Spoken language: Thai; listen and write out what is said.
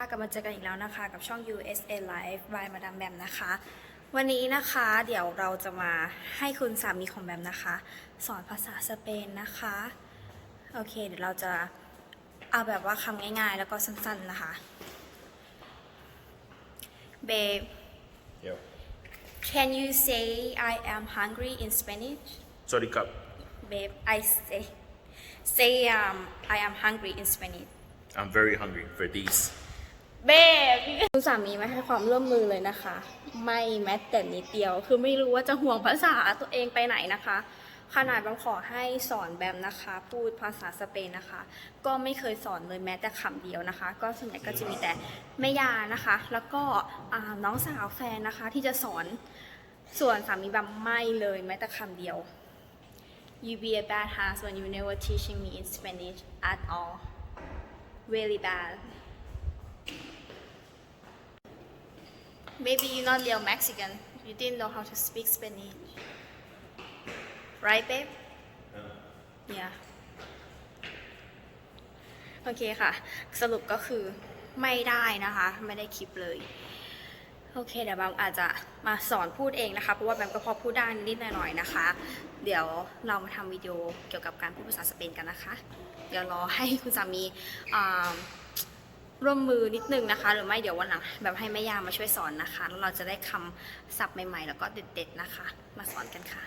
กลับมาเจอกันอีกแล้วนะคะกับช่อง USA Live by มาดามแบมนะคะ วันนี้นะคะเดี๋ยวเราจะมาให้คุณสามีของแบมนะคะ สอนภาษาสเปนนะคะ โอเค เดี๋ยวเราจะเอาแบบว่าคำง่ายๆ แล้วก็สั้นๆนะคะ Babe Yo. can you say I am hungry in Spanish Sorry, Cup. Babe I say say um I am hungry in Spanish I'm very hungry for these. เบบคุณสามีไม่ให้ความร่วมมือเลยนะคะ ไม่แม้แต่นิดเดียว คือไม่รู้ว่าจะห่วงภาษาตัวเองไปไหนนะคะ ขนาดบางขอให้สอนแบมนะคะ พูดภาษาสเปนนะคะ ก็ไม่เคยสอนเลยแม้แต่คำเดียวนะคะ ก็ส่วนใหญ่ก็จะมีแต่แม่ยานะคะ แล้วก็น้องสาวแฟนนะคะ ที่จะสอนส่วนสามีแบมไม่เลยแม้แต่คำเดียว You be a bad husband you never teaching me in Spanish at all really bad Maybe you're not real Mexican. You didn't know how to speak Spanish. Right, babe? Yeah. โอเคค่ะ สรุปก็คือไม่ได้นะคะ ไม่ได้คลิปเลย โอเค เดี๋ยวแบมอาจจะมาสอนพูดเองนะคะ เพราะว่าแบมก็พอพูดได้นิดๆหน่อยๆนะคะ เดี๋ยวเรามาทำวิดีโอเกี่ยวกับการพูดภาษาสเปนกันนะคะ เดี๋ยวรอให้คุณสามีอ่า ร่วมมือนิดนึงนะคะ หรือไม่เดี๋ยววันหลังแบบให้แม่ยามาช่วยสอนนะคะ แล้วเราจะได้คำศัพท์ใหม่ๆ แล้วก็เด็ดๆนะคะ มาสอนกันค่ะ